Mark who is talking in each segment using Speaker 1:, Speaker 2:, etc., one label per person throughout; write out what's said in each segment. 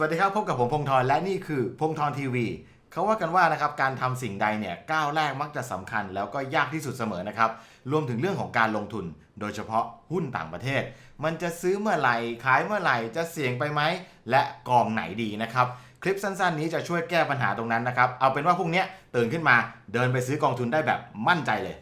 Speaker 1: สวัสดีครับพบกับผมพงธรและนี่คือพงธรทีวีเขาว่ากันว่านะครับการทำสิ่งใดเนี่ยก้าวแรกมักจะสำคัญ แล้วก็ยากที่สุดเสมอนะครับรวมถึงเรื่องของการลงทุน โดยเฉพาะหุ้นต่างประเทศ มันจะซื้อเมื่อไหร่ขายเมื่อไหร่จะเสี่ยงไปไหมและกองไหนดีนะครับคลิปสั้นๆ นี้จะช่วยแก้ปัญหาตรงนั้นนะครับเอาเป็นว่าพรุ่งนี้ตื่นขึ้นมาเดินไปซื้อกองทุนได้แบบมั่นใจเลย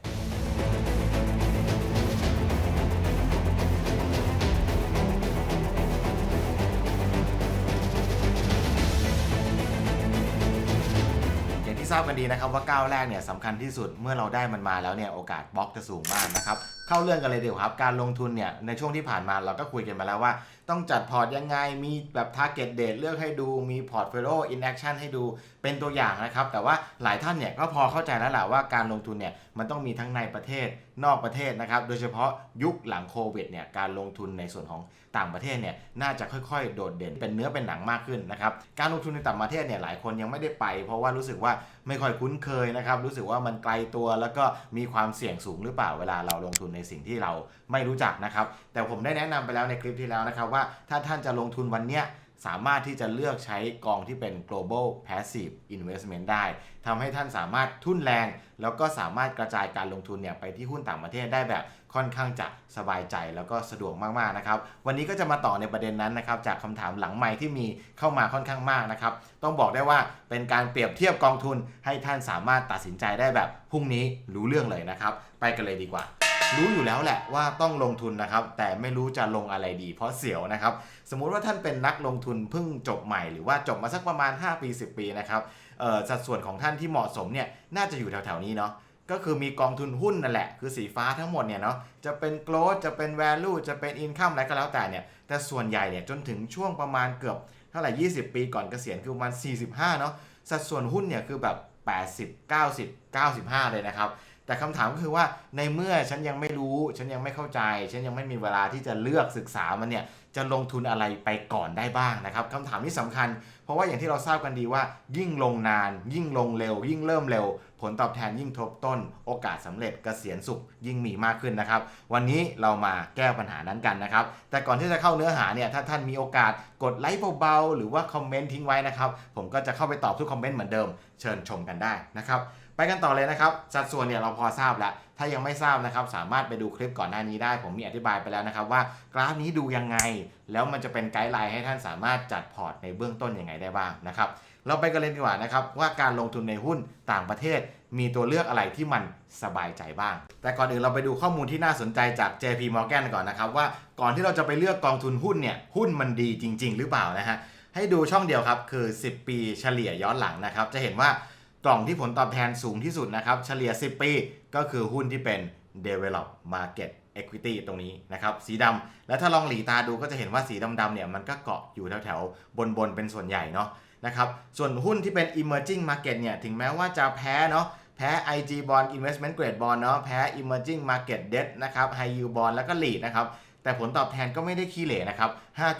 Speaker 1: ทราบกันดีนะครับว่าก้าวแรกเนี่ยสำคัญที่สุดเมื่อเราได้มันมาแล้วเนี่ยโอกาสบล็อกจะสูงมากนะครับ เข้าเรื่องกันเลยเดี๋ยวครับ การลงทุนเนี่ยในช่วงที่ผ่านมาเราก็คุยกันมาแล้วว่า ต้องจัดพอร์ตยังไงมีแบบ target date เลือกให้ดูมี portfolio in action ให้ดูเป็นตัวอย่างนะครับ แต่ว่าหลายท่านเนี่ยก็พอเข้าใจแล้วแหละว่าการลงทุนเนี่ยมันต้องมีทั้งในประเทศนอกประเทศนะครับ โดยเฉพาะยุคหลังโควิดเนี่ยการลงทุนในส่วนของต่างประเทศเนี่ยน่าจะค่อยๆ โดดเด่นเป็นเนื้อเป็นหนังมากขึ้นนะครับการลงทุนในต่างประเทศเนี่ยหลายคนยังไม่ได้ไป เพราะว่ารู้สึกว่าไม่ค่อยคุ้นเคยนะครับรู้สึกว่ามันไกลตัวแล้วก็มีความเสี่ยงสูงหรือเปล่าเวลาเราลงทุนในสิ่งที่เราไม่รู้จักนะครับ แต่ผมได้แนะนำไปแล้วในคลิปที่แล้วนะครับว่าถ้าท่านจะลงทุนวันเนี้ยสามารถที่จะเลือกใช้กองที่เป็น global passive investment ได้ทำให้ท่านสามารถทุ่นแรง แล้วก็สามารถกระจายการลงทุนเนี่ยไปที่หุ้นต่างประเทศได้แบบค่อนข้างจะสบายใจแล้วก็สะดวกมากๆนะครับ วันนี้ก็จะมาต่อในประเด็นนั้นนะครับจากคำถามหลังใหม่ที่มีเข้ามาค่อนข้างมากนะครับ ต้องบอกได้ว่าเป็นการเปรียบเทียบกองทุนให้ท่านสามารถตัดสินใจได้แบบพรุ่งนี้รู้เรื่องเลยนะครับ ไปกันเลยดีกว่า รู้อยู่แล้วแหละว่าต้องลงทุนนะครับ แต่ไม่รู้จะลงอะไรดี เพราะเสียวนะครับ สมมุติว่าท่านเป็นนักลงทุนเพิ่งจบใหม่ หรือว่าจบมาสักประมาณ 5 ปี 10 ปีนะครับสัดส่วนของท่านที่เหมาะสมเนี่ยน่าจะอยู่แถวๆนี้เนาะก็คือมีกองทุนหุ้นนั่นแหละ คือสีฟ้าทั้งหมดเนี่ยเนาะจะเป็น growth จะเป็น value จะเป็น income อะไรก็แล้วแต่เนี่ยแต่ส่วนใหญ่เนี่ยจนถึงช่วงประมาณเกือบเท่าไหร่ 20 ปีก่อนเกษียณคือประมาณ 45 เนาะสัดส่วนหุ้นเนี่ยคือแบบ 80 90 95 เลยนะครับ แต่คำถามก็คือว่าในเมื่อฉันยังไม่รู้ ฉันยังไม่เข้าใจ ฉันยังไม่มีเวลาที่จะเลือกศึกษามันเนี่ยจะลงทุนอะไรไปก่อนได้บ้างนะครับคำถามนี้สำคัญ เพราะว่าอย่างที่เราทราบกันดีว่า ยิ่งลงนาน ยิ่งลงเร็ว ยิ่งเริ่มเร็ว ผลตอบแทนยิ่งทบต้น โอกาสสำเร็จเกษียณสุขยิ่งมีมากขึ้นนะครับ วันนี้เรามาแก้ปัญหานั้นกันนะครับ แต่ก่อนที่จะเข้าเนื้อหาเนี่ยถ้าท่านมีโอกาสกดไลค์เบาๆหรือว่าคอมเมนต์ทิ้งไว้นะครับผมก็จะเข้าไปตอบทุกคอมเมนต์เหมือนเดิมเชิญชมกันได้นะครับ ไปกันต่อเลยนะครับ สัดส่วนเนี่ยเราพอทราบแล้ว ถ้ายังไม่ทราบนะครับ สามารถไปดูคลิปก่อนหน้านี้ได้ ผมมีอธิบายไปแล้วนะครับว่ากราฟนี้ดูยังไง แล้วมันจะเป็นไกด์ไลน์ให้ท่านสามารถจัดพอร์ตในเบื้องต้นยังไงได้บ้างนะครับ เราไปกันเลยดีกว่านะครับว่าการลงทุนในหุ้นต่างประเทศ มีตัวเลือกอะไรที่มันสบายใจบ้าง แต่ก่อนอื่นเราไปดูข้อมูลที่น่าสนใจจาก JP Morgan ก่อนนะครับว่าก่อนที่เราจะไปเลือกกองทุนหุ้นเนี่ยหุ้นมันดีจริง ๆ หรือเปล่านะฮะให้ดูช่องเดียวครับคือ 10 ปีเฉลี่ยย้อนหลังนะครับจะเห็นว่า กล่องที่ผลตอบแทนสูงที่สุดนะครับเฉลี่ย 10 ปี ก็คือหุ้นที่เป็น develop market equity ตรงนี้นะครับสีดำและถ้าลองหลีตาดูก็จะเห็นว่าสีดำๆเนี่ยมันก็เกาะอยู่แถวๆ บนๆ เป็นส่วนใหญ่เนาะนะครับส่วนหุ้นที่เป็น emerging market เนี่ยถึงแม้ว่าจะแพ้เนาะแพ้ IG bond investment grade bond เนาะแพ้ emerging market debt นะครับ high yield bond แล้วก็ lead นะครับ แต่ผลตอบแทนก็ไม่ได้ขี้เหร่นะครับ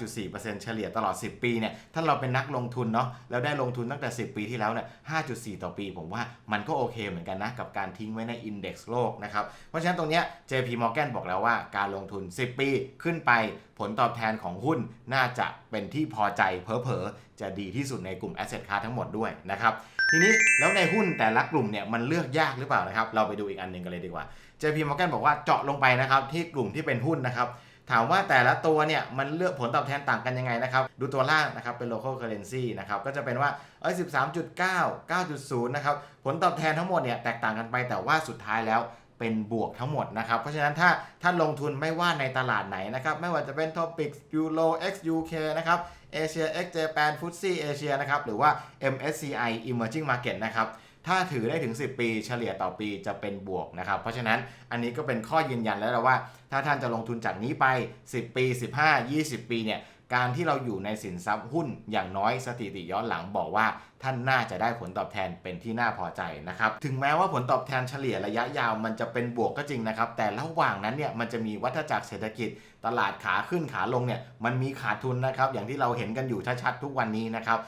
Speaker 1: 5.4%เฉลี่ยตลอด 10 ปีเนี่ย ถ้าเราเป็นนักลงทุนเนาะ แล้วได้ลงทุนตั้งแต่ 10 ปีที่แล้วเนี่ย 5.4 ต่อปี ผมว่ามันก็โอเคเหมือนกันนะ กับการทิ้งไว้ในอินเด็กซ์โลกนะครับ เพราะฉะนั้นตรงเนี้ย JP Morgan บอกแล้วว่าการลงทุน 10 ปีขึ้นไป ผลตอบแทนของหุ้นน่าจะเป็นที่พอใจเผลอจะดีที่สุดในกลุ่ม Asset Class ทั้งหมดด้วยนะครับ ทีนี้แล้วในหุ้นแต่ละกลุ่มเนี่ยมันเลือกยากหรือเปล่านะครับ เราไปดูอีกอันหนึ่งกันเลยดีกว่า JP Morgan บอกว่าเจาะลงไปนะครับที่กลุ่มที่เป็นหุ้นนะครับ ถามว่าแต่ละตัวเนี่ยมันเลือกผลตอบแทนต่างกันยังไงนะครับ ดูตัวล่างนะครับเป็น local currency นะครับก็จะเป็นว่าเอ้ย13.9 9.0นะครับผลตอบแทนทั้งหมดเนี่ยแตกต่างกันไปแต่ว่าสุดท้ายแล้วเป็นบวกทั้งหมดนะครับ เพราะฉะนั้นถ้าท่านลงทุนไม่ว่าในตลาดไหนนะครับ ไม่ว่าจะเป็น Topic Euro X UK นะครับ Asia X Japan FTSE Asia นะครับ หรือว่า MSCI Emerging Market นะครับ ถ้าถือได้ถึง 10 ปีเฉลี่ยต่อปีจะเป็นบวกนะครับ เพราะฉะนั้นอันนี้ก็เป็นข้อยืนยันแล้วว่า ถ้าท่านจะลงทุนจากนี้ไป 10 ปี 15 20 ปีเนี่ยการที่เราอยู่ในสินทรัพย์หุ้นอย่างน้อยสถิติย้อนหลังบอกว่า ท่านน่าจะได้ผลตอบแทนเป็นที่น่าพอใจนะครับ ถึงแม้ว่าผลตอบแทนเฉลี่ยระยะยาวมันจะเป็นบวกก็จริงนะครับ แต่ระหว่างนั้นเนี่ยมันจะมีวัฏจักรเศรษฐกิจ ตลาดขาขึ้นขาลงเนี่ยมันมีขาดทุนนะครับ อย่างที่เราเห็นกันอยู่ชัดๆทุกวันนี้นะครับ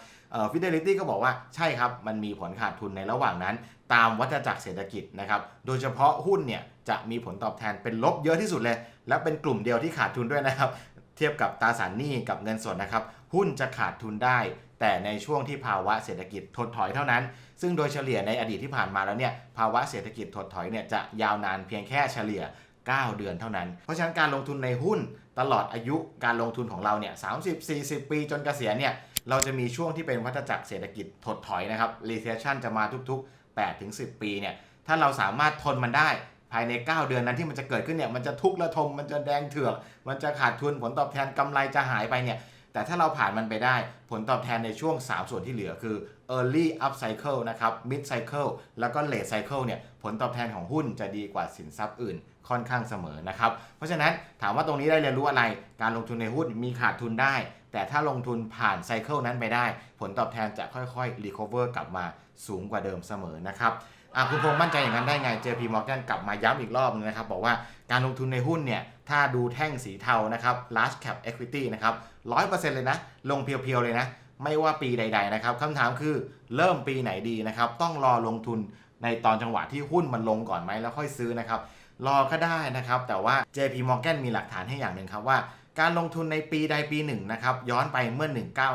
Speaker 1: ฟิเดลิตี้ก็บอกว่าใช่ครับ มันมีผลขาดทุนในระหว่างนั้น ตามวัฏจักรเศรษฐกิจนะครับ โดยเฉพาะหุ้นเนี่ย จะมีผลตอบแทนเป็นลบเยอะที่สุดเลย และเป็นกลุ่มเดียวที่ขาดทุนด้วยนะครับ เทียบกับตราสารหนี้กับเงินสดนะครับ หุ้นจะขาดทุนได้ แต่ในช่วงที่ภาวะเศรษฐกิจถดถอยเท่านั้น ซึ่งโดยเฉลี่ยในอดีตที่ผ่านมาแล้วเนี่ยภาวะเศรษฐกิจถดถอยเนี่ยจะยาวนานเพียงแค่เฉลี่ย 9 เดือนเท่านั้น เพราะฉะนั้นการลงทุนในหุ้นตลอดอายุการลงทุนของเราเนี่ย30 40 ปีจนเกษียณเนี่ยเราจะมีช่วงที่เป็นวัฏจักรเศรษฐกิจถดถอยนะครับ recession จะมาทุกๆ8ถึง10 ปีเนี่ยถ้าเราสามารถทนมันได้ ภายใน 9 เดือนนั้นที่มันจะเกิดขึ้นเนี่ยมันจะทุกข์ระทมมันจะแดงเถือก มันจะขาดทุนผลตอบแทนกำไรจะหายไปเนี่ยแต่ถ้าเราผ่านมันไปได้ผลตอบแทนในช่วง 3 ส่วนที่เหลือคือ early up cycle นะครับ mid cycle แล้วก็ late cycle เนี่ยผลตอบแทนของหุ้นจะดีกว่าสินทรัพย์อื่นค่อนข้างเสมอนะครับ เพราะฉะนั้นถามว่าตรงนี้ได้เรียนรู้อะไร การลงทุนในหุ้นมีขาดทุนได้ แต่ถ้าลงทุนผ่านไซเคิลนั้นไปได้ ผลตอบแทนจะค่อยๆ recover กลับมาสูงกว่าเดิมเสมอนะครับ อะคุณพงษ์มั่นใจอย่างนั้นได้ไง JP Morgan กลับมาย้ำอีกรอบนึงนะครับ บอกว่าการลงทุนในหุ้นเนี่ย ถ้าดูแท่งสีเทานะครับ large cap equity นะครับ100%เลยนะ ลงเพียวๆเลยนะ ไม่ว่าปีใด ๆ นะครับคำถามคือเริ่มปีไหนดีนะครับ ต้องรอลงทุนในตอนจังหวะที่หุ้นมันลงก่อนไหมแล้วค่อยซื้อนะครับ รอก็ได้นะครับ แต่ว่า JP Morgan มีหลักฐานให้อย่างหนึ่งครับว่า การลงทุนในปีใดปีหนึ่งนะครับย้อนไปเมื่อ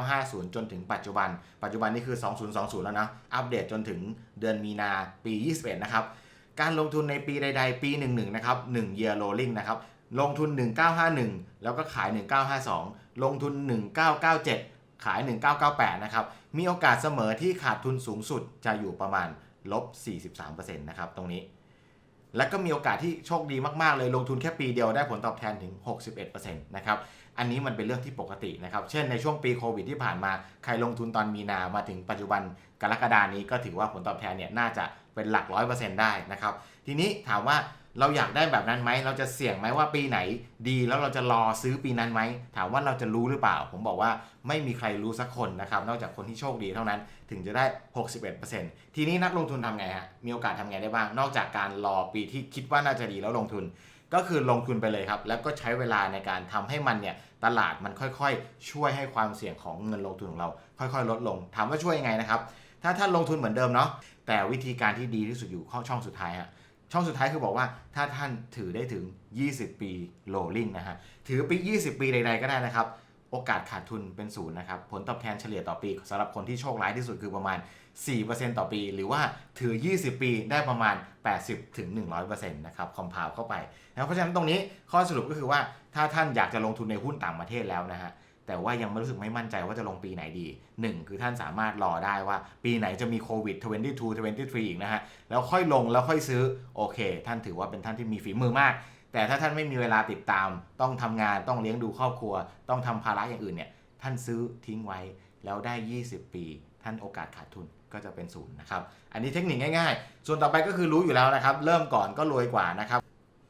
Speaker 1: 1950 จนถึงปัจจุบัน ปัจจุบันนี่คือ 2020 แล้วนะอัปเดตจนถึงเดือนมีนาปี 21 นะครับ การลงทุนในปีใด ๆ ปี 11 นะครับ 1 year rolling นะครับ ลงทุน 1951 แล้วก็ขาย 1952 ลงทุน 1997 ขาย 1998 นะครับ มีโอกาสเสมอที่ขาดทุนสูงสุดจะอยู่ประมาณลบ 43%นะครับตรงนี้ และก็มีโอกาสที่โชคดีมากๆเลยลงทุนแค่ปีเดียวได้ผลตอบแทนถึง 61%นะครับอันนี้มันเป็นเรื่องที่ปกตินะครับเช่นในช่วงปีโควิดที่ผ่านมาใครลงทุนตอนมีนามาถึงปัจจุบันกรกฎานี้ก็ถือว่าผลตอบแทนเนี่ยน่าจะเป็นหลักร้อยเปอร์เซ็นต์ได้นะครับทีนี้ถามว่า เราอยากได้แบบนั้นไหม เราจะเสี่ยงไหมว่าปีไหนดีแล้วเราจะรอซื้อปีนั้นไหม ถามว่าเราจะรู้หรือเปล่า ผมบอกว่าไม่มีใครรู้สักคนนะครับ นอกจากคนที่โชคดีเท่านั้นถึงจะได้ 61%ทีนี้นักลงทุนทำไงฮะ มีโอกาสทำไงได้บ้าง นอกจากการรอปีที่คิดว่าน่าจะดีแล้วลงทุน ก็คือลงทุนไปเลยครับ แล้วก็ใช้เวลาในการทำให้มันเนี่ยตลาดมันค่อยๆ ช่วยให้ความเสี่ยงของเงินลงทุนของเรา ค่อยๆ ลดลง ถามว่าช่วยยังไงนะครับ ถ้าท่านลงทุนเหมือนเดิมเนาะ แต่วิธีการที่ดีที่สุดอยู่ข้อช่องสุดท้ายฮะ ช่องสุดท้ายคือบอกว่าถ้าท่านถือได้ถึง 20 ปี rolling นะฮะ ถือปี 20 ปีใดๆก็ได้นะครับ โอกาสขาดทุนเป็นศูนย์นะครับ ผลตอบแทนเฉลี่ยต่อปีสำหรับคนที่โชคร้ายที่สุดคือประมาณ 4%ต่อปี หรือว่าถือ 20 ปีได้ประมาณ 80-100%นะครับ คอมพาวเข้าไปนะเพราะฉะนั้นตรงนี้ข้อสรุปก็คือว่าถ้าท่านอยากจะลงทุนในหุ้นต่างประเทศแล้วนะฮะ แต่ว่ายังไม่รู้สึกไม่มั่นใจว่าจะลงปีไหนดี 1 คือท่านสามารถรอได้ว่าปีไหนจะมีโควิด22 23 อีกนะฮะ แล้วค่อยลงแล้วค่อยซื้อ โอเค ท่านถือว่าเป็นท่านที่มีฝีมือมาก แต่ถ้าท่านไม่มีเวลาติดตาม ต้องทำงานต้องเลี้ยงดูครอบครัว ต้องทำภาระอย่างอื่นเนี่ยท่านซื้อทิ้งไว้แล้วได้ 20 ปี ท่านโอกาสขาดทุนก็จะเป็นศูนย์นะครับ อันนี้เทคนิคง่ายๆ ส่วนต่อไปก็คือรู้อยู่แล้วนะครับ เริ่มก่อนก็รวยกว่านะครับ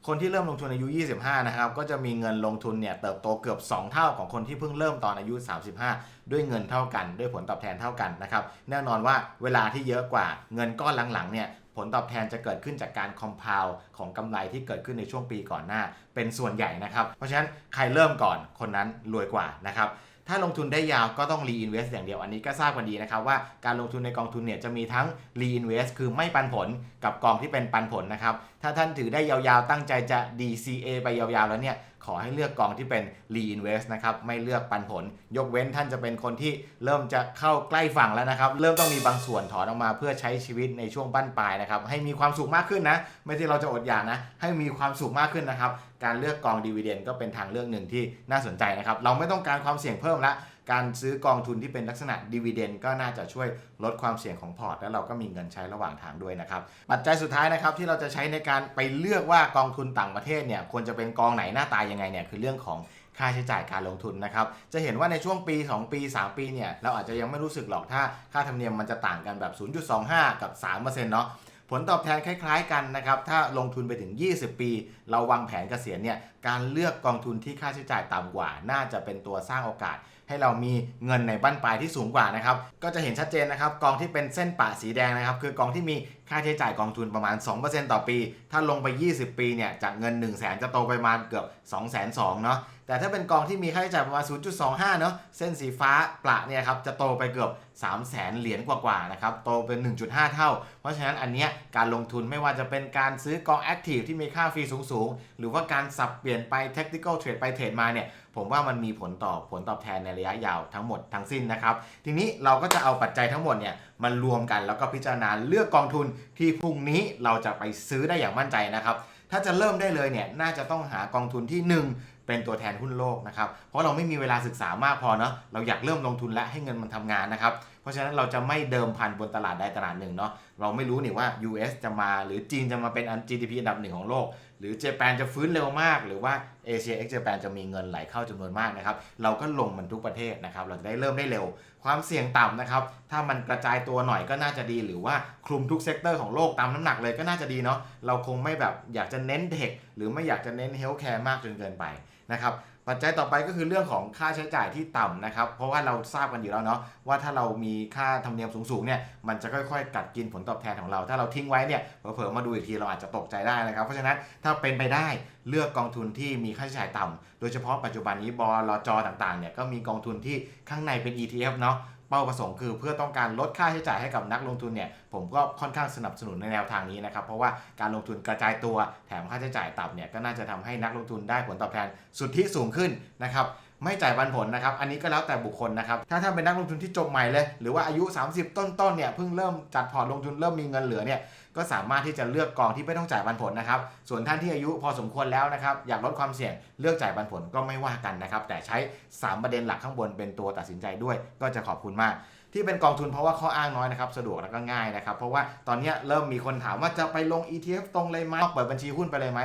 Speaker 1: คนที่เริ่มลงทุนอายุ 25 นะครับ ก็จะมีเงินลงทุนเนี่ยเติบโตเกือบ 2 เท่าของคนที่เพิ่งเริ่มตอนอายุ 35 ด้วยเงินเท่ากัน ด้วยผลตอบแทนเท่ากันนะครับ แน่นอนว่าเวลาที่เยอะกว่าเงินก้อนหลังๆเนี่ยผลตอบแทนจะเกิดขึ้นจากการคอมเพลของกำไรที่เกิดขึ้นในช่วงปีก่อนหน้า เป็นส่วนใหญ่นะครับ เพราะฉะนั้นใครเริ่มก่อนคนนั้นรวยกว่านะครับถ้าลงทุนได้ยาวก็ต้อง reinvest อย่างเดียวอันนี้ก็ทราบกันดีนะครับว่าการลงทุนในกองทุนเนี่ยจะมีทั้ง reinvest คือไม่ปันผลกับกองที่เป็นปันผลนะครับ ถ้าท่านถือได้ยาวๆ ตั้งใจจะ DCA ไปยาวๆ แล้วเนี่ย ขอให้เลือกกองที่เป็น reinvest นะครับ ไม่เลือกปันผล ยกเว้นท่านจะเป็นคนที่เริ่มจะเข้าใกล้ฝั่งแล้วนะครับ เริ่มต้องมีบางส่วนถอนออกมาเพื่อใช้ชีวิตในช่วงบั้นปลายนะครับ ให้มีความสุขมากขึ้นนะ ไม่ใช่เราจะอดอยากนะ ให้มีความสุขมากขึ้นนะครับ การเลือกกองดีเวเดนก็เป็นทางเลือกหนึ่งที่น่าสนใจนะครับ เราไม่ต้องการความเสี่ยงเพิ่มละ การซื้อกองทุนที่เป็นลักษณะดีเวเดนก็น่าจะช่วยลดความเสี่ยงของพอร์ต แล้วเราก็มีเงินใช้ระหว่างทางด้วยนะครับ ปัจจัยสุดท้ายนะครับที่เราจะใช้ในการไปเลือกว่ากองทุนต่างประเทศเนี่ยควรจะเป็นกองไหนหน้าตายังไงเนี่ยคือเรื่องของค่าใช้จ่ายการลงทุนนะครับ จะเห็นว่าในช่วงปี 2 ปี 3 ปีเนี่ยเราอาจจะยังไม่รู้สึกหรอกถ้าค่าธรรมเนียมมันจะต่างกันแบบ 0.25 กับ 3%เนาะผลตอบแทนคล้ายๆกันนะครับ ถ้าลงทุนไปถึง 20 ปี เราวางแผนเกษียณเนี่ย การเลือกกองทุนที่ค่าใช้จ่ายต่ำกว่า น่าจะเป็นตัวสร้างโอกาส ให้เรามีเงินในบั้นปลายที่สูงกว่านะครับก็จะเห็นชัดเจนนะครับกองที่เป็นเส้นป่าสีแดงนะครับคือกองที่มีค่าใช้จ่ายกองทุนประมาณ 2%ต่อปี ถ้าลงไป 20 ปีเนี่ยจากเงิน 100,000 จะโตไปประมาณเกือบ 2 2 0 0 0เนาะ แต่ถ้าเป็นกองที่มีค่าใช้จ่ายประมาณ 0.25 เนาะเส้นสีฟ้าประเนี่ยครับจะโตไปเกือบ 3 0 0 0 0 0เหรียญกว่าๆนะครับโตเป็น 1.5 เท่า เพราะฉะนั้นอันเนี้ยการลงทุนไม่ว่าจะเป็นการซื้อกองแอคทีฟที่มีค่าฟรีสูงๆ หรือว่าการสับเปลี่ยนไป tactical trade ไปเทรดมาเนี่ยผมว่ามันมีผลต่อผลตอบแทนในระยะยาวทั้งหมดทั้งสิ้นนะครับทีนี้เราก็จะเอาปัจจัยทั้งหมดเนี่ยมันรวมกันแล้วก็พิจารณาเลือกกองทุนที่พรุ่งนี้เราจะไปซื้อได้อย่างมั่นใจนะครับถ้าจะเริ่มได้เลยเนี่ยน่าจะต้องหากองทุนที่ 1 เป็นตัวแทนหุ้นโลกนะครับ เพราะเราไม่มีเวลาศึกษามากพอเนาะเราอยากเริ่มลงทุนและให้เงินมันทำงานนะครับ เพราะฉะนั้นเราจะไม่เดิมพันบนตลาดใดตลาดหนึ่งเนาะเราไม่รู้นี่ว่า US จะมาหรือจีนจะมาเป็นอัน GDP อันดับหนึ่งของโลก รือเจแปนจะฟื้นเร็วมาก หรือว่าเอเชียเอ็กเจแปนจะมีเงินไหลเข้าจำนวนมากนะครับเราก็ลงมันทุกประเทศนะครับเราจะได้เริ่มได้เร็ว ความเสี่ยงต่ำนะครับถ้ามันกระจายตัวหน่อยก็น่าจะดี หรือว่าคลุมทุกเซกเตอร์ของโลกตามน้ำหนักเลยก็น่าจะดีเนาะเราคงไม่แบบอยากจะเน้นเทคหรือไม่อยากจะเน้นเฮลท์แคร์มากจนเกินไปนะครับปัจจัยต่อไปก็คือเรื่องของค่าใช้จ่ายที่ต่ำนะครับ เพราะว่าเราทราบกันอยู่แล้วเนาะว่าถ้าเรามีค่าธรรมเนียมสูงๆเนี่ยมันจะค่อยๆ กัดกินผลตอบแทนของเรา ถ้าเราทิ้งไว้เนี่ยเผลอๆมาดูอีกทีเราอาจจะตกใจได้นะครับ เพราะฉะนั้นถ้าเป็นไปได้เลือกกองทุนที่มีค่าใช้จ่ายต่ำโดยเฉพาะปัจจุบันนี้บลจต่างๆเนี่ยก็มีกองทุนที่ข้างในเป็น ETF เนาะเป้าประสงค์คือเพื่อต้องการลดค่าใช้จ่ายให้กับนักลงทุนเนี่ยผมก็ค่อนข้างสนับสนุนในแนวทางนี้นะครับ เพราะว่าการลงทุนกระจายตัวแถมค่าใช้จ่ายต่ำเนี่ยก็น่าจะทำให้นักลงทุนได้ผลตอบแทนสุทธิสูงขึ้นนะครับ ไม่จ่ายปันผลนะครับ อันนี้ก็แล้วแต่บุคคลนะครับ ถ้าท่านเป็นนักลงทุนที่จบใหม่เลย หรือว่าอายุ 30 ต้นๆเนี่ยเพิ่งเริ่มจัดพอร์ตลงทุนเริ่มมีเงินเหลือเนี่ยก็สามารถที่จะเลือกกองที่ไม่ต้องจ่ายปันผลนะครับ ส่วนท่านที่อายุพอสมควรแล้วนะครับ อยากลดความเสี่ยงเลือกจ่ายปันผลก็ไม่ว่ากันนะครับ แต่ใช้ 3 ประเด็นหลักข้างบนเป็นตัวตัดสินใจด้วย ก็จะขอบคุณมากที่เป็นกองทุนเพราะว่าข้ออ้างน้อยนะครับสะดวกแล้วก็ง่ายนะครับ เพราะว่าตอนนี้เริ่มมีคนถามว่าจะไปลง ETF ตรงเลยไหมเปิดบัญชีหุ้นไปเลยไหม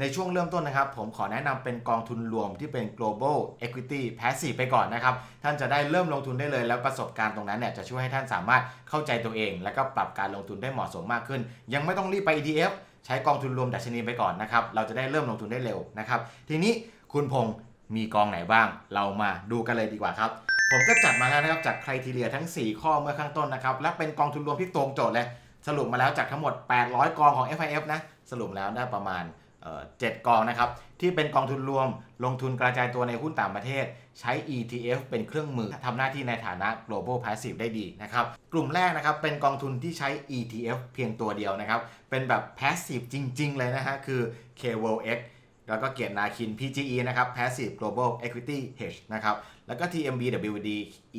Speaker 1: ในช่วงเริ่มต้นนะครับ ผมขอแนะนำเป็นกองทุนรวมที่เป็น global equity passive ไปก่อนนะครับ ท่านจะได้เริ่มลงทุนได้เลย แล้วประสบการณ์ตรงนั้นเนี่ยจะช่วยให้ท่านสามารถเข้าใจตัวเอง แล้วก็ปรับการลงทุนได้เหมาะสมมากขึ้น ยังไม่ต้องรีบไป ETF ใช้กองทุนรวมดัชนีไปก่อนนะครับ เราจะได้เริ่มลงทุนได้เร็วนะครับ ทีนี้คุณพงศ์มีกองไหนบ้าง เรามาดูกันเลยดีกว่าครับ ผมก็จัดมาแล้วนะครับจากใคุณทีเรียทั้ง 4 ข้อเมื่อข้างต้นนะครับ และเป็นกองทุนรวมที่ตรงโจทย์เลย สรุปมาแล้วจากทั้งหมด 800 กองของ FIF นะ สรุปแล้วได้ประมาณ เอ่อ7กองนะครับ ที่เป็นกองทุนรวมลงทุนกระจายตัวในหุ้นต่างประเทศ ใช้ ETF เป็นเครื่องมือทำหน้าที่ในฐานะ global passive ได้ดีนะครับ กลุ่มแรกนะครับเป็นกองทุนที่ใช้ ETF เพียงตัวเดียวนะครับ เป็นแบบ passive จริง ๆ เลยนะฮะ คือ KWX แล้วก็เกียรตินาคิน PGE นะครับ Passive Global Equity Hedge นะครับ แล้วก็ TMB WD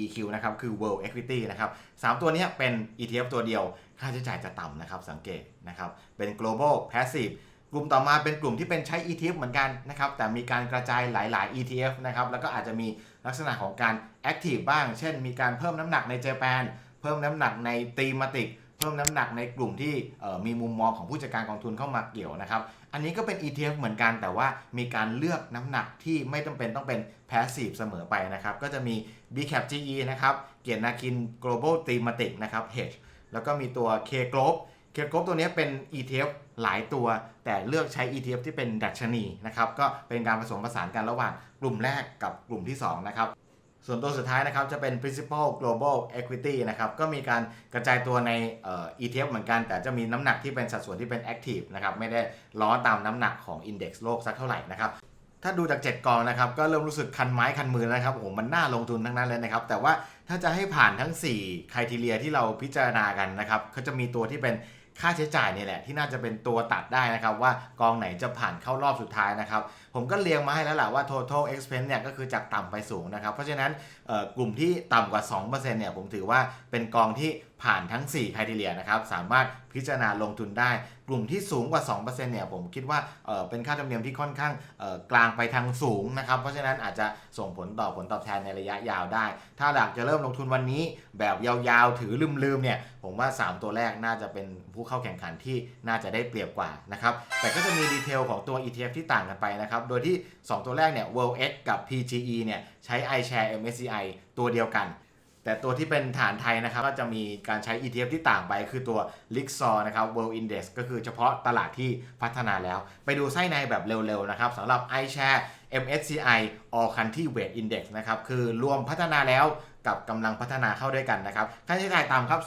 Speaker 1: EQ นะครับ คือ World Equity นะครับสามตัวนี้เป็น ETF ตัวเดียว ค่าใช้จ่ายจะต่ำนะครับ สังเกตนะครับ เป็น Global Passive กลุ่มต่อมาเป็นกลุ่มที่เป็นใช้ ETF เหมือนกันนะครับ แต่มีการกระจายหลาย ๆ ETF นะครับ แล้วก็อาจจะมีลักษณะของการ Active บ้าง เช่น มีการเพิ่มน้ำหนักในเจแปนเพิ่มน้ำหนักในตีมาติก เพิ่มน้ำหนักในกลุ่มที่มีมุมมองของผู้จัดการกองทุนเข้ามาเกี่ยวนะครับ อันนี้ก็เป็น ETF เหมือนกัน แต่ว่ามีการเลือกน้ำหนักที่ไม่จำเป็นต้องเป็น passive เสมอไปนะครับ ก็จะมี BCAP GE นะครับ เกียรตินาคิน Global Thematic นะครับ Hedge แล้วก็มีตัว K Globe K Globe ตัวนี้เป็น ETF หลายตัว แต่เลือกใช้ ETF ที่เป็นดัชนีนะครับก็เป็นการผสมผสานกันระหว่างกลุ่มแรกกับกลุ่มที่2นะครับส่วนตัวสุดท้ายนะครับจะเป็น principal global equity นะครับก็มีการกระจายตัวในเอ่อ ETF เหมือนกัน แต่จะมีน้ำหนักที่เป็นสัดส่วนที่เป็น active นะครับไม่ได้ล้อตามน้ำหนักของ index โลกสักเท่าไหร่นะครับถ้าดูจาก 7 กองนะครับก็เริ่มรู้สึกคันไม้คันมือนะครับโอ้โหมันน่าลงทุนทั้งนั้นเลยนะครับแต่ว่าถ้าจะให้ผ่านทั้ง4 criteria ทีเรียที่เราพิจารณากันนะครับเขาจะมีตัวที่เป็น ค่าใช้จ่ายนี่แหละที่น่าจะเป็นตัวตัดได้นะครับ ว่ากองไหนจะผ่านเข้ารอบสุดท้ายนะครับ ผมก็เรียงมาให้แล้วแหละว่า total expense เนี่ยก็คือจากต่ำไปสูงนะครับ เพราะฉะนั้น กลุ่มที่ต่ำกว่า 2%เนี่ยผมถือว่าเป็นกองที่ผ่านทั้ง4 criteria นะครับ สามารถพิจารณาลงทุนได้ กลุ่มที่สูงกว่า 2%เนี่ยผมคิดว่าเเป็นค่าธรรมเนียมที่ค่อนข้างกลางไปทางสูงนะครับ เพราะฉะนั้นอาจจะส่งผลต่อผลตอบแทนในระยะยาวได้ ถ้าอยากจะเริ่มลงทุนวันนี้ แบบยาวๆ ถือลืมๆเนี่ยผมว่า 3 ตัวแรกน่าจะเป็นผู้เข้าแข่งขันที่น่าจะได้เปรียบกว่านะครับแต่ก็จะมีดีเทลของตัว ETF ที่ต่างกันไปนะครับโดยที่ 2 ตัวแรกเนี่ย World X กับ PGE เนี่ยใช้ iShare MSCI ตัวเดียวกัน แต่ตัวที่เป็นฐานไทยนะครับก็จะมีการใช้ ETF ที่ต่างไป คือตัว l i x o r นะครับ World Index ก็คือเฉพาะตลาดที่พัฒนาแล้ว ไปดูไส้ในแบบเร็วๆนะครับสำหรับ iShare MSCI All Country Weight Index นะครับ คือรวมพัฒนาแล้วกับกำลังพัฒนาเข้าด้วยกันนะครับ ค่าใช้จ่ายต่ำครับ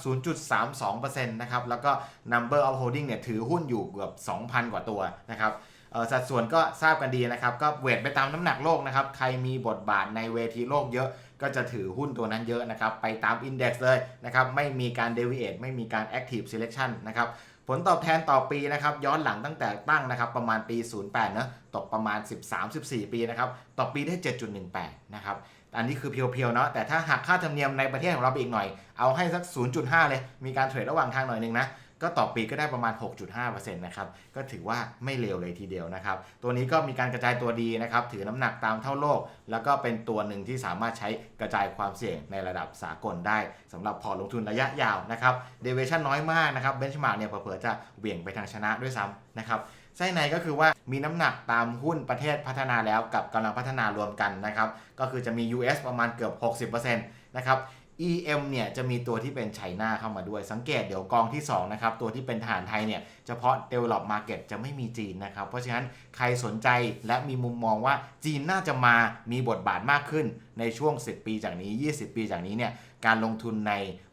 Speaker 1: 0.32%นะครับ แล้วก็ number of holding เนี่ย ถือหุ้นอยู่เกือบ 2,000 กว่าตัวนะครับสัดส่วนก็ทราบกันดีนะครับ ก็เวทไปตามน้ำหนักโลกนะครับ ใครมีบทบาทในเวทีโลกเยอะ ก็จะถือหุ้นตัวนั้นเยอะนะครับ ไปตาม Index เลยนะครับ ไม่มีการ deviate ไม่มีการ active selection นะครับ ผลตอบแทนต่อปีนะครับ ย้อนหลังตั้งแต่ตั้งนะครับ ประมาณปี 08เนอะตกประมาณ 13-14 ปีนะครับ ต่อปีได้ 7.18 นะครับอันนี้คือเพียวๆเนาะแต่ถ้าหักค่าธรรมเนียมในประเทศของเราไปอีกหน่อย เอาให้สัก 0.5 เลย มีการเทรดระหว่างทางหน่อยนึงนะ ก็ต่อปีก็ได้ประมาณ 6.5%นะครับ ก็ถือว่าไม่เลวเลยทีเดียวนะครับ ตัวนี้ก็มีการกระจายตัวดีนะครับ ถือน้ำหนักตามเท่าโลก แล้วก็เป็นตัวหนึ่งที่สามารถใช้กระจายความเสี่ยงในระดับสากลได้สำหรับพอร์ตลงทุนระยะยาวนะครับเดเวชั่นน้อยมากนะครับเบนช์มาร์กเนี่ยเผลอๆจะเหวี่ยงไปทางชนะด้วยซ้ำนะครับไส้ในก็คือว่ามีน้ำหนักตามหุ้นประเทศพัฒนาแล้วกับกำลังพัฒนารวมกันนะครับ ก็คือจะมี US ประมาณเกือบ 60%นะครับ EM เนี่ยจะมีตัวที่เป็นไชน่าเข้ามาด้วย สังเกตเดี๋ยวกองที่2นะครับตัวที่เป็นฐานไทยเนี่ยเฉพาะ develop market จะไม่มีจีนนะครับ เพราะฉะนั้นใครสนใจและมีมุมมองว่าจีนน่าจะมามีบทบาทมากขึ้นในช่วง 10 ปีจากนี้ 20 ปีจากนี้เนี่ยการลงทุนใน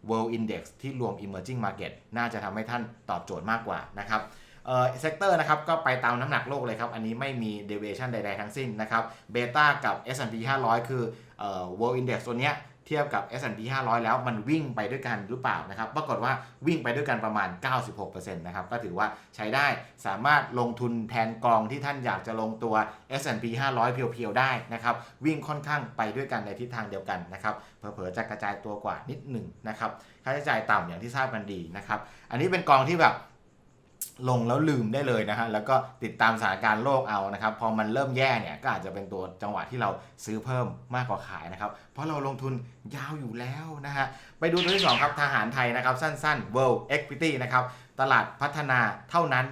Speaker 1: world index ที่รวม emerging market น่าจะทำให้ท่านตอบโจทย์มากกว่านะครับเอ่อเซกเตอร์นะครับก็ไปตามน้ำหนักโลกเลยครับ อันนี้ไม่มี deviation ใด ๆ ทั้งสิ้นนะครับเบต้ากับ S&P 500 คือเอ่อ world index ตัวเนี้ย ทียบกับ S&P 500 แล้วมันวิ่งไปด้วยกันหรือเปล่านะครับ ปรากฏว่าวิ่งไปด้วยกันประมาณ 96%นะครับ ก็ถือว่าใช้ได้สามารถลงทุนแทนกองที่ท่านอยากจะลงตัว S&P 500 เพียวๆ ได้นะครับ วิ่งค่อนข้างไปด้วยกันในทิศทางเดียวกันนะครับ เผลอๆ จะกระจายตัวกว่านิดหนึ่งนะครับ ค่าใช้จ่ายต่ำอย่างที่ทราบกันดีนะครับ อันนี้เป็นกองที่แบบ ลงแล้วลืมได้เลยนะฮะแล้วก็ติดตามสถานการณ์โลกเอานะครับพอมันเริ่มแย่เนี่ยก็อาจจะเป็นตัวจังหวะที่เราซื้อเพิ่มมากกว่าขายนะครับเพราะเราลงทุนยาวอยู่แล้วนะฮะไปดูตัวที่2ครับทหารไทยนะครับสั้นๆ World Equity นะครับตลาดพัฒนาเท่านั้น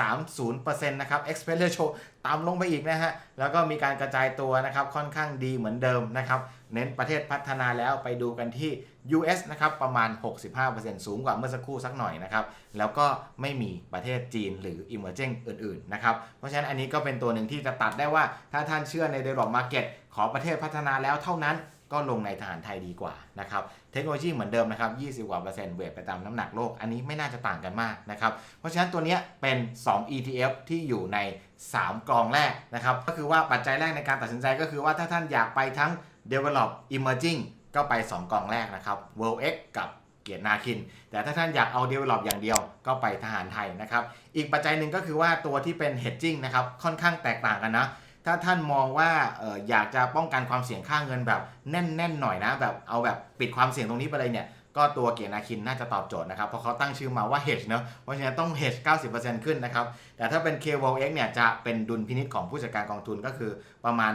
Speaker 1: 0.30%นะครับ Expense Ratio ต่ำลงไปอีกนะฮะ แล้วก็มีการกระจายตัวนะครับค่อนข้างดีเหมือนเดิมนะครับ เน้นประเทศพัฒนาแล้วไปดูกันที่ US นะครับประมาณ 65%สูงกว่าเมื่อสักครู่สักหน่อยนะครับ แล้วก็ไม่มีประเทศจีนหรือ emerging อื่นๆนะครับ เพราะฉะนั้นอันนี้ก็เป็นตัวหนึ่งที่จะตัดได้ว่า ถ้าท่านเชื่อใน develop market ขอประเทศพัฒนาแล้วเท่านั้นก็ลงในทหารไทยดีกว่านะครับ เทคโนโลยีเหมือนเดิมนะครับ 20 กว่าเปอร์เซ็นต์เวทไปตามน้ำหนักโลก อันนี้ไม่น่าจะต่างกันมากนะครับ เพราะฉะนั้นตัวนี้เป็น 2 ETF ที่อยู่ใน 3 กองแรกนะครับ ก็คือว่าปัจจัยแรกในการตัดสินใจก็คือว่าถ้าท่านอยากไปทั้ง develop emerging ก็ไป 2 กองแรกนะครับ World X กับเกียรตินาคิน แต่ถ้าท่านอยากเอาเดเวลลอปอย่างเดียวก็ไปทหารไทยนะครับ อีกปัจจัยหนึ่งก็คือว่าตัวที่เป็น hedging นะครับค่อนข้างแตกต่างกันนะ ถ้าท่านมองว่าอออยากจะป้องกันความเสี่ยงค่าเงินแบบแน่นๆหน่อยนะแบบเอาแบบปิดความเสี่ยงตรงนี้ไปเลยเนี่ย ก็ตัวเกียรนาคินน่าจะตอบโจทย์นะครับ เพราะเขาตั้งชื่อมาว่า hedge เนอะเพราะฉะนั้นต้อง hedge 90%ขึ้นนะครับ แต่ถ้าเป็น k w o x เนี่ยจะเป็นดุลพินิษของผู้จัดการกองทุนก็คือประมาณ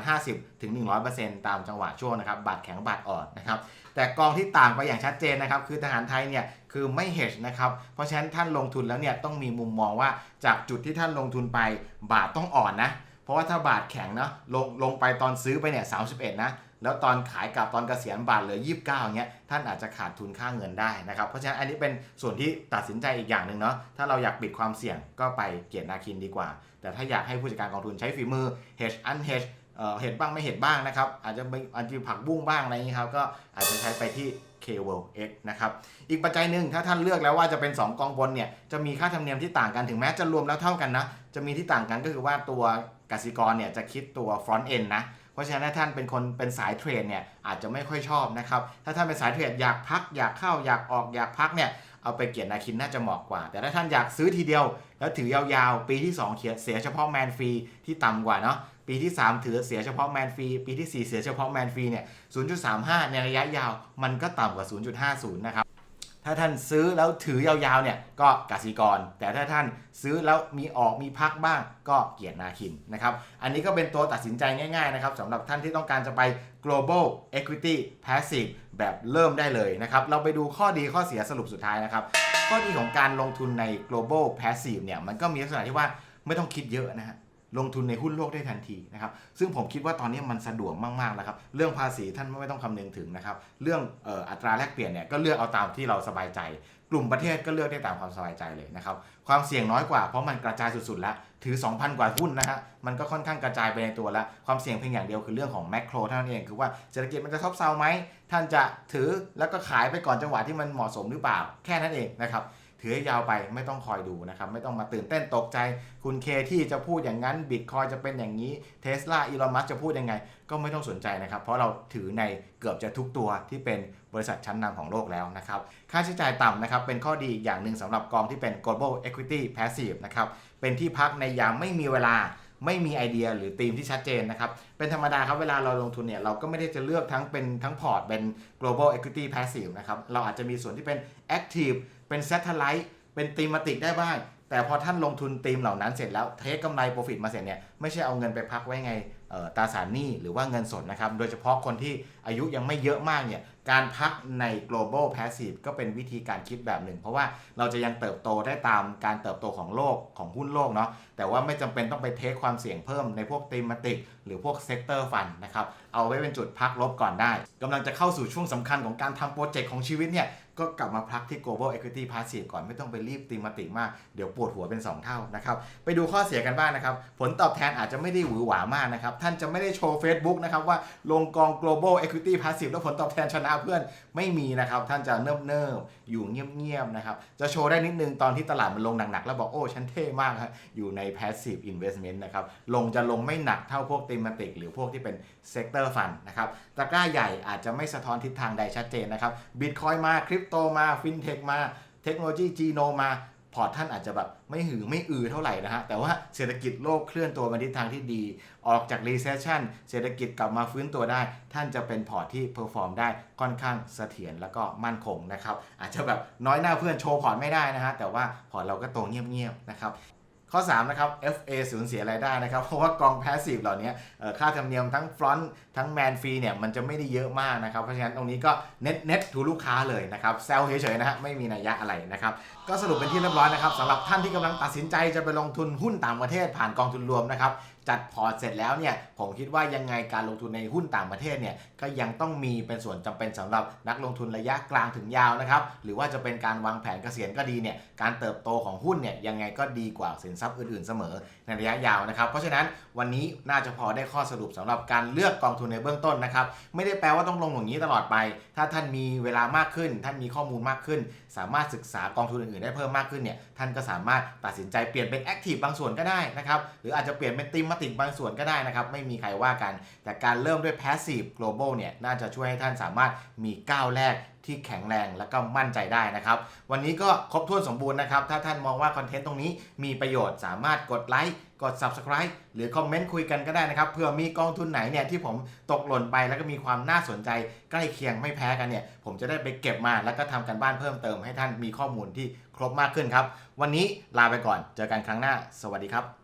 Speaker 1: 50-100%ตามจังหวะช่วงนะครับบาทแข็งบาทอ่อนนะครับแต่กองที่ต่างไปอย่างชัดเจนนะครับ คือทหารไทยเนี่ยคือไม่ hedge นะครับ เพราะฉะนั้นท่านลงทุนแล้วเนี่ยต้องมีมุมมองว่าจากจุดที่ท่านลงทุนไปบาทต้องอ่อนนะ เพราะว่าถ้าบาทแข็งเนาะลงลงไปตอนซื้อไปเนี่ย31นะ แล้วตอนขายกลับตอนเกษียณบาทเหลือ 29อย่าเงี้ยท่านอาจจะขาดทุนค่าเงินได้นะครับ เพราะฉะนั้นอันนี้เป็นส่วนที่ตัดสินใจอีกอย่างหนึ่งเนาะถ้าเราอยากปิดความเสี่ยงก็ไปเกียรตินาคินดีกว่า แต่ถ้าอยากให้ผู้จัดการกองทุนใช้ฝีมือ hedge unhedge เอ่อเห็ดบ้างไม่เห็ดบ้างนะครับ อาจจะมีอาจจะผักบุ้งบ้างอะไรอย่างนี้ครับก็อาจจะใช้ไปที่ k w o X นะครับอีกปัจจัยหนึ่งถ้าท่านเลือกแล้วว่าจะเป็น 2 กองบนเนี่ยจะมีค่าธรรมเนียมที่ต่างกันถึงแม้จะรวมแล้วเท่ากันนะ จะมีที่ต่างกันก็คือว่าตัวกสิกรเนี่ยจะคิดตัว front end นะ เพราะฉะนั้นถ้าท่านเป็นคนเป็นสายเทรดเนี่ยอาจจะไม่ค่อยชอบนะครับถ้าท่านเป็นสายเทรดอยากพักอยากเข้าอยากออกอยากพักเนี่ยเอาไปเกียรตินาคินน่าจะเหมาะกว่า แต่ถ้าท่านอยากซื้อทีเดียว แล้วถือยาวๆ ปีที่ 2 เขียนเสียเฉพาะแมนฟรีที่ต่ำกว่าเนาะปีที่ 3 ถือเสียเฉพาะแมนฟรีปีที่ 4 เสียเฉพาะแมนฟรีเนี่ย 0.35 ในระยะยาวมันก็ต่ำกว่า 0.50 นะครับ ถ้าท่านซื้อแล้วถือยาวๆเนี่ยก็กสิกร แต่ถ้าท่านซื้อแล้วมีออกมีพักบ้างก็เกียรตินาคินนะครับอันนี้ก็เป็นตัวตัดสินใจง่ายๆนะครับสำหรับท่านที่ต้องการจะไป global equity passive แบบเริ่มได้เลยนะครับเราไปดูข้อดีข้อเสียสรุปสุดท้ายนะครับข้อดีของการลงทุนใน global passive เนี่ยมันก็มีลักษณะที่ว่าไม่ต้องคิดเยอะนะฮะ ลงทุนในหุ้นโลกได้ทันทีนะครับซึ่งผมคิดว่าตอนนี้มันสะดวกมากๆแล้วครับเรื่องภาษีท่านไม่ต้องคำนึงถึงนะครับเรื่องอ,อ,อัตราแลกเปลี่ยนเนี่ยก็เลือกเอาตามที่เราสบายใจ กลุ่มประเทศก็เลือกได้ตามความสบายใจเลยนะครับความเสี่ยงน้อยกว่าเพราะมันกระจายสุดๆแล้วถือ 2,000 กว่าหุ้นนะฮะมันก็ค่อนข้างกระจายไปในตัวแล้ว ความเสี่ยงเพียงอย่างเดียวคือเรื่องของแมกโรเท่านั้นเองคือว่าเศรษฐกิจมันจะซบเซาไหมท่านจะถือแล้วก็ขายไปก่อนจังหวะที่มันเหมาะสมหรือเปล่าแค่นั้นเองนะครับ ถือให้ยาวไปไม่ต้องคอยดูนะครับ ไม่ต้องมาตื่นเต้นตกใจ คุณเคที่จะพูดอย่างนั้นบิตคอยจะเป็นอย่างนี้เทสลาอีลอนมัสจะพูดยังไง ก็ไม่ต้องสนใจนะครับ เพราะเราถือในเกือบจะทุกตัวที่เป็นบริษัทชั้นนำของโลกแล้วนะครับ ค่าใช้จ่ายต่ำนะครับเป็นข้อดีอย่างหนึ่งสำหรับกองที่เป็น global equity passive นะครับเป็นที่พักในยามไม่มีเวลาไม่มีไอเดียหรือธีมที่ชัดเจนนะครับ เป็นธรรมดาครับเวลาเราลงทุนเนี่ย เราก็ไม่ได้จะเลือกทั้งเป็นทั้งพอร์ตเป็น global equity passive นะครับ เราอาจจะมีส่วนที่เป็น active เป็น satellite เป็น thematic ได้บ้าง แต่พอท่านลงทุนธีมเหล่านั้นเสร็จแล้วเทคกำไร profit มาเสร็จเนี่ยไม่ใช่เอาเงินไปพักไว้ไงตราสารหนี้หรือว่าเงินสดนะครับ โดยเฉพาะคนที่อายุยังไม่เยอะมากเนี่ย การพักใน global passive ก็เป็นวิธีการคิดแบบหนึ่ง เพราะว่าเราจะยังเติบโตได้ตามการเติบโตของโลกของหุ้นโลกเนาะ แต่ว่าไม่จำเป็นต้องไปเทคความเสี่ยงเพิ่มในพวก thematic หรือพวก sector fund นะครับ เอาไว้เป็นจุดพักลบก่อนได้กำลังจะเข้าสู่ช่วงสำคัญของการทำโปรเจกต์ของชีวิตเนี่ยก็กลับมาพักที่ global equity passive ก่อนไม่ต้องไปรีบ thematic มาก เดี๋ยวปวดหัวเป็น 2 เท่านะครับ ไปดูข้อเสียกันบ้างนะครับ ผลตอบแทนอาจจะไม่ได้หวือหวามากนะครับ ท่านจะไม่ได้โชว์ Facebook นะครับว่าลงกอง global equity passive แล้วผลตอบแทนชนะเพื่อนไม่มีนะครับ ท่านจะเนิบเนิบๆอยู่เงียบๆนะครับ จะโชว์ได้นิดนึงตอนที่ตลาดมันลงหนักๆแล้วบอกโอ้ฉันเท่มากครับอยู่ใน passive investment นะครับลงจะลงไม่หนักเท่าพวก thematic หรือพวกที่เป็น sector fund นะครับตะกร้าใหญ่อาจจะไม่สะท้อนทิศทางใดชัดเจนนะครับ Bitcoin มาคริปโตมาฟินเทคมาเทคโนโลยีจีโนมาพอร์ตท่านอาจจะแบบไม่หือไม่อือเท่าไหร่นะฮะ แต่ว่าเศรษฐกิจโลกเคลื่อนตัวไปทิศทางที่ดี ออกจาก recession เศรษฐกิจกลับมาฟื้นตัวได้ ท่านจะเป็นพอร์ตที่เพอร์ฟอร์มได้ค่อนข้างเสถียรแล้วก็มั่นคงนะครับ อาจจะแบบน้อยหน้าเพื่อนโชว์พอร์ตไม่ได้นะฮะ แต่ว่าพอร์ตเราก็โตเงียบๆนะครับ ข้อ 3 นะครับ FA สูญเสียรายได้นะครับ เพราะว่ากองแพสซีฟเหล่านี้ค่าธรรมเนียมทั้งฟรอนต์ทั้งแมนฟรีเนี่ยมันจะไม่ได้เยอะมากนะครับ เพราะฉะนั้นตรงนี้ก็เน็ตเน็ตทูลูกค้าเลยนะครับแซวเฉยๆนะฮะไม่มีนัยยะอะไรนะครับ ก็สรุปเป็นที่เรียบร้อยนะครับสำหรับท่านที่กำลังตัดสินใจจะไปลงทุนหุ้นต่างประเทศผ่านกองทุนรวมนะครับ จัดพอร์ตเสร็จแล้วเนี่ยผมคิดว่ายังไงการลงทุนในหุ้นต่างประเทศเนี่ยก็ยังต้องมีเป็นส่วนจำเป็นสำหรับนักลงทุนระยะกลางถึงยาวนะครับหรือว่าจะเป็นการวางแผนเกษียณก็ดีเนี่ยการเติบโตของหุ้นเนี่ยยังไงก็ดีกว่าสินทรัพย์อื่นๆ เสมอในระยะยาวนะครับ เพราะฉะนั้นวันนี้น่าจะพอได้ข้อสรุปสำหรับการเลือกกองทุนในเบื้องต้นนะครับไม่ได้แปลว่าต้องลงอย่างนี้ตลอดไป ถ้าท่านมีเวลามากขึ้น ท่านมีข้อมูลมากขึ้น สามารถศึกษากองทุนอื่นๆได้เพิ่มมากขึ้นเนี่ยท่านก็สามารถตัดสินใจเปลี่ยนเป็นแอคทีฟบางส่วนก็ได้นะครับหรืออาจจะเปลี่ยนเป็นติมมาติบางส่วนก็ได้นะครับ ไม่มีใครว่ากัน แต่การเริ่มด้วย passive global เนี่ย น่าจะช่วยให้ท่านสามารถมีก้าวแรกที่แข็งแรงและก็มั่นใจได้นะครับ วันนี้ก็ครบถ้วนสมบูรณ์นะครับ ถ้าท่านมองว่าคอนเทนต์ตรงนี้มีประโยชน์สามารถกดไลค์กด subscribe หรือคอมเมนต์คุยกันก็ได้นะครับเผื่อมีกองทุนไหนเนี่ยที่ผมตกหล่นไปแล้วก็มีความน่าสนใจ ใกล้เคียงไม่แพ้กันเนี่ย ผมจะได้ไปเก็บมาแล้วก็ทำกันบ้านเพิ่มเติมให้ท่านมีข้อมูลที่ครบมากขึ้นครับ วันนี้ลาไปก่อนเจอกันครั้งหน้า สวัสดีครับ